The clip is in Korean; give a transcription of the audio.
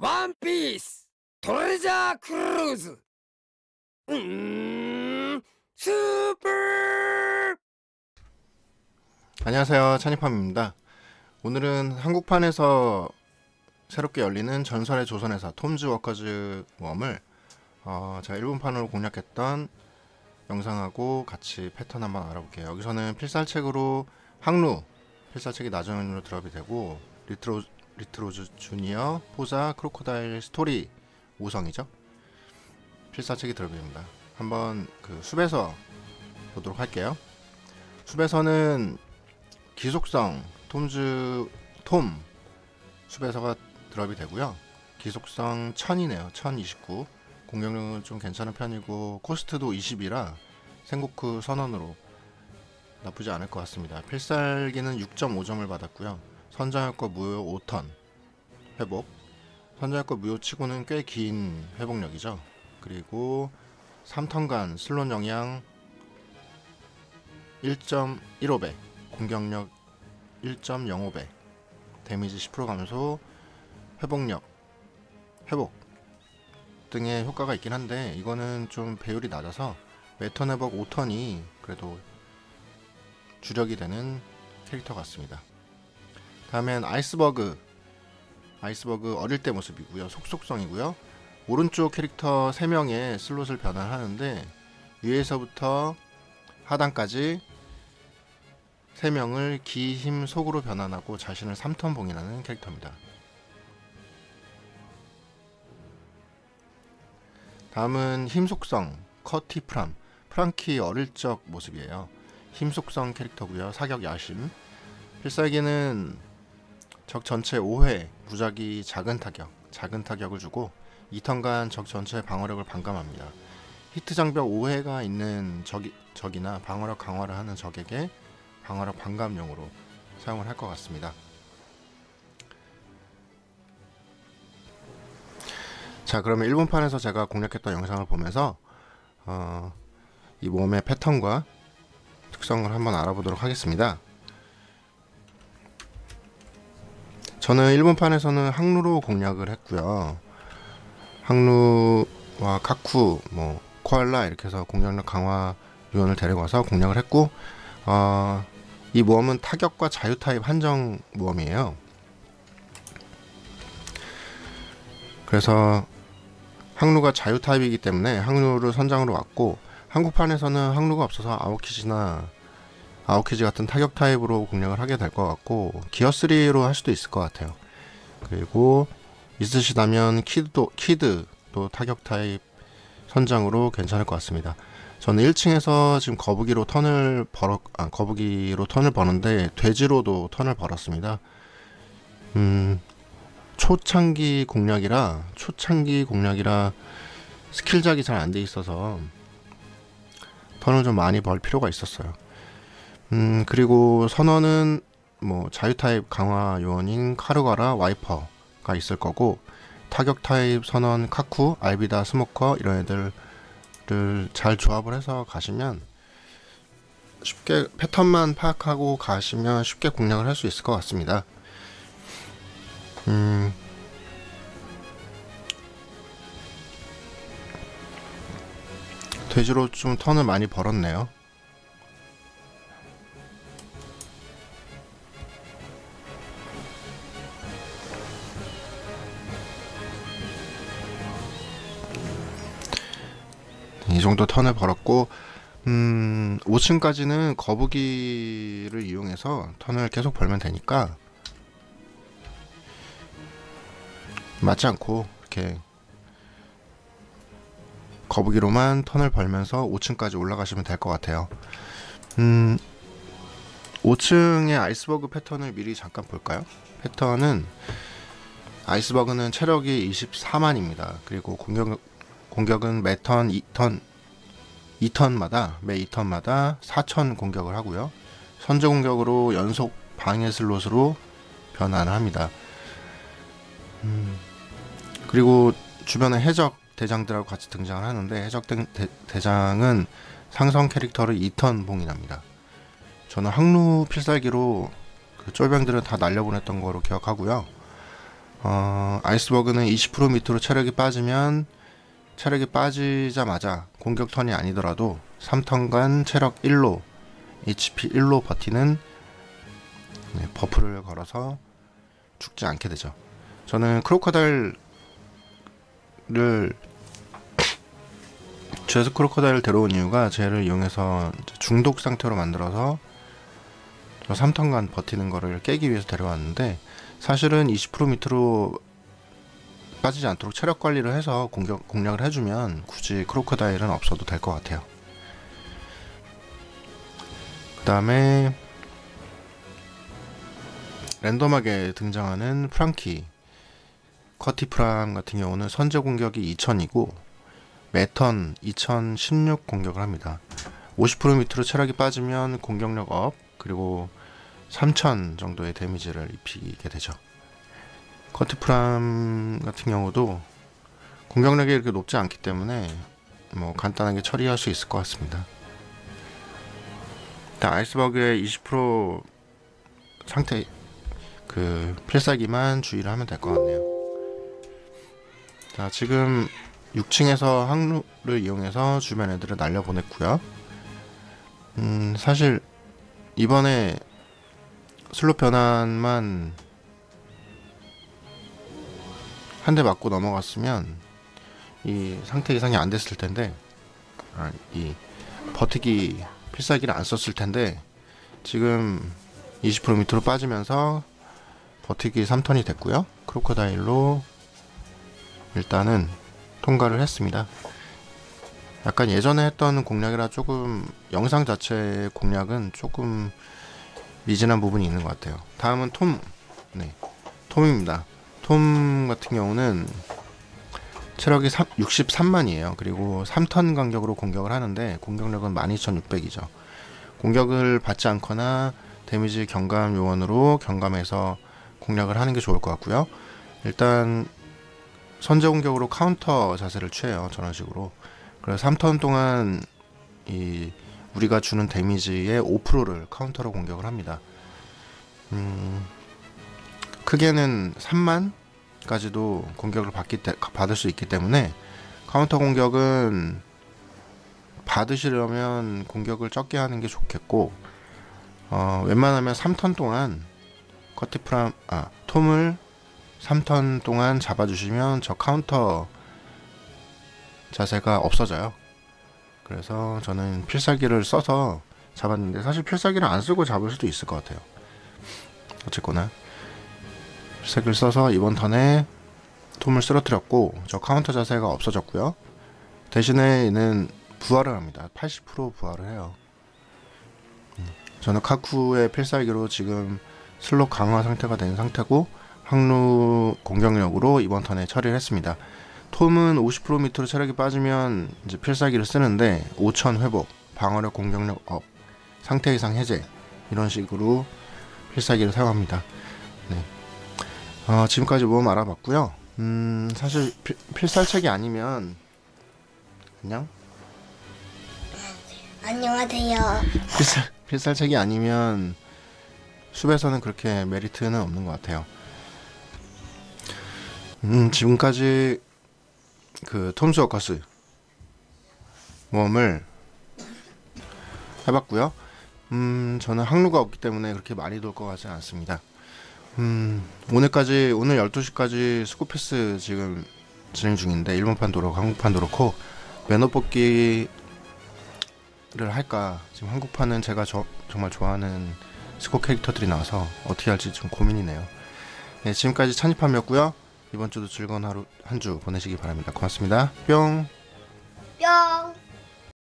원피스 도레자 크루즈. 음 슈퍼. 안녕하세요. 찬이팜입니다. 오늘은 한국판에서 새롭게 열리는 전설의 조선에서 톰즈 워커즈 웜을 어, 제가 일본판으로 공략했던 영상하고 같이 패턴 한번 알아볼게요. 여기서는 필살책으로 항루 필살책이 낮은 으로 드랍이 되고 리트로 리트로즈 주니어 포자 크로코다일 스토리 5성이죠 필살책이 드랍입니다 한번 그 숲에서 보도록 할게요 숲에서는 기속성 톰즈 톰 숲에서가 드랍이 되고요. 기속성 1000이네요. 1029. 공격력은 좀 괜찮은 편이고 코스트도 20이라 생고크 선언으로 나쁘지 않을 것 같습니다. 필살기는 6.5점을 받았고요. 선장효과 무효 5턴 회복. 선장효과 무효 치고는 꽤 긴 회복력이죠. 그리고 3턴간 슬롯 영향 1.15배 공격력 1.05배 데미지 10% 감소 회복력 회복 등의 효과가 있긴 한데 이거는 좀 배율이 낮아서 매턴 회복 5턴이 그래도 주력이 되는 캐릭터 같습니다 다음엔 아이스버그 아이스버그 어릴 때 모습이고요 속속성이고요 오른쪽 캐릭터 3명의 슬롯을 변환하는데 위에서부터 하단까지 3명을 기, 힘, 속으로 변환하고 자신을 3턴 봉인하는 캐릭터입니다. 다음은 힘 속성 커티 프람 프랑키 어릴 적 모습이에요. 힘 속성 캐릭터고요. 사격 야심 필살기는 적 전체 5회 무작위 작은 타격 작은 타격을 주고 2턴간 적 전체 방어력을 반감합니다. 히트 장벽 5회가 있는 적이, 적이나 방어력 강화를 하는 적에게 방어력 반감용으로 사용을 할 것 같습니다. 자 그러면 일본판에서 제가 공략했던 영상을 보면서 어, 이 몸의 패턴과 특성을 한번 알아보도록 하겠습니다. 저는 일본판에서는 항루로 공략을 했고요. 항루와 카쿠, 뭐 코알라 이렇게 해서 공격력 강화 요원을 데리고 와서 공략을 했고 어, 이 모험은 타격과 자유 타입 한정 모험이에요. 그래서 항루가 자유 타입이기 때문에 항루를 선장으로 왔고 한국판에서는 항루가 없어서 아오키지나 아오키지 같은 타격 타입으로 공략을 하게 될 것 같고 기어 3로 할 수도 있을 것 같아요. 그리고 있으시다면 키드도 키드도 타격 타입 선장으로 괜찮을 것 같습니다. 저는 1층에서 지금 거북이로 턴을 벌었 아, 거북이로 턴을 버는데 돼지로도 턴을 벌었습니다. 음, 초창기 공략이라 초창기 공략이라 스킬작이 잘 안 돼 있어서 턴을 좀 많이 벌 필요가 있었어요. 음, 그리고 선언은 뭐 자유 타입 강화 요원인 카르가라 와이퍼가 있을 거고 타격 타입 선언 카쿠, 알비다 스모커 이런 애들 잘 조합을 해서 가시면 쉽게 패턴만 파악하고 가시면 쉽게 공략을 할 수 있을 것 같습니다. 음, 돼지로 좀 턴을 많이 벌었네요. 정도 턴을 벌었고 음, 5층까지는 거북이를 이용해서 턴을 계속 벌면 되니까 맞지 않고 이렇게 거북이로만 턴을 벌면서 5층까지 올라가시면 될 것 같아요. 음, 5층의 아이스버그 패턴을 미리 잠깐 볼까요? 패턴은 아이스버그는 체력이 24만입니다. 그리고 공격, 공격은 매턴 2턴 2턴마다 매 2턴마다 4천 공격을 하고요. 선제 공격으로 연속 방해 슬롯으로 변환을 합니다. 음, 그리고 주변에 해적 대장들하고 같이 등장을 하는데 해적 대, 장은 상성 캐릭터를 2턴 봉인합니다. 저는 항루 필살기로 그 쫄병들은 다 날려보냈던 거로 기억하고요. 어, 아이스버그는 20% 밑으로 체력이 빠지면 체력이 빠지자마자 공격 턴이 아니더라도 3턴간 체력 1로 HP 1로 버티는 네, 버프를 걸어서 죽지 않게 되죠. 저는 크로커다일을 죄수 크로커다일 데려온 이유가 쟤를 이용해서 중독 상태로 만들어서 저 3턴간 버티는 거를 깨기 위해서 데려왔는데 사실은 20% 밑으로 빠지지 않도록 체력 관리를 해서 공격 공략을 해주면 굳이 크로커다일은 없어도 될 것 같아요. 그 다음에 랜덤하게 등장하는 프랑키 커티프람 같은 경우는 선제 공격이 2000이고 매턴 2016 공격을 합니다. 50% 밑으로 체력이 빠지면 공격력 업 그리고 3000 정도의 데미지를 입히게 되죠. 커티프람 같은 경우도 공격력이 이렇게 높지 않기 때문에 뭐 간단하게 처리할 수 있을 것 같습니다. 일단 아이스버그의 20% 상태 그 필살기만 주의를 하면 될 것 같네요. 자 지금 6층에서 항로를 이용해서 주변 애들을 날려 보냈고요. 음 사실 이번에 슬롯 변환만 한 대 맞고 넘어갔으면 이 상태 이상이 안 됐을 텐데 아, 이 버티기 필살기를 안 썼을 텐데 지금 20% 밑으로 빠지면서 버티기 3턴이 됐고요. 크로커다일로 일단은 통과를 했습니다. 약간 예전에 했던 공략이라 조금 영상 자체의 공략은 조금 미진한 부분이 있는 것 같아요. 다음은 톰. 네. 톰입니다. 톰 같은 경우는 체력이 63만이에요. 그리고 3턴 간격으로 공격을 하는데 공격력은 12600이죠. 공격을 받지 않거나 데미지 경감 요원으로 경감해서 공략을 하는 게 좋을 것 같고요. 일단 선제 공격으로 카운터 자세를 취해요. 저런 식으로. 그래서 3턴 동안 이 우리가 주는 데미지의 5%를 카운터로 공격을 합니다. 음, 크게는 3만까지도 공격을 받기 때, 받을 수 있기 때문에 카운터 공격은 받으시려면 공격을 적게 하는 게 좋겠고 어, 웬만하면 3턴 동안 커티프람 아 톰을 3턴 동안 잡아주시면 저 카운터 자세가 없어져요. 그래서 저는 필살기를 써서 잡았는데 사실 필살기를 안 쓰고 잡을 수도 있을 것 같아요. 어쨌거나 필살기를 써서 이번 턴에 톰을 쓰러뜨렸고 저 카운터 자세가 없어졌고요. 대신에 얘는 부활을 합니다. 80% 부활을 해요. 음, 저는 카쿠의 필살기로 지금 슬롯 강화 상태가 된 상태고 항로 공격력으로 이번 턴에 처리를 했습니다. 톰은 50% 밑으로 체력이 빠지면 이제 필살기를 쓰는데 5천 회복, 방어력 공격력 업, 상태 이상 해제 이런 식으로 필살기를 사용합니다. 네. 어, 지금까지 모험 알아봤고요. 음, 사실 필, 필살책이 아니면 그냥 안녕하세요. 필살 필살책이 아니면 숲에서는 그렇게 메리트는 없는 것 같아요. 음, 지금까지 그 톰스 워커스 모험을 해봤고요. 음, 저는 항로가 없기 때문에 그렇게 많이 돌 것 같지 않습니다. 음, 오늘까지 오늘 12시까지 스쿠패스 지금 진행 중인데 일본판도 그렇고 한국판도 그렇고 매너 뽑기를 할까 지금 한국판은 제가 저, 정말 좋아하는 스코 캐릭터들이 나와서 어떻게 할지 좀 고민이네요. 네, 지금까지 찬이팜이었고요. 이번 주도 즐거운 하루 한 주 보내시기 바랍니다. 고맙습니다. 뿅. 뿅.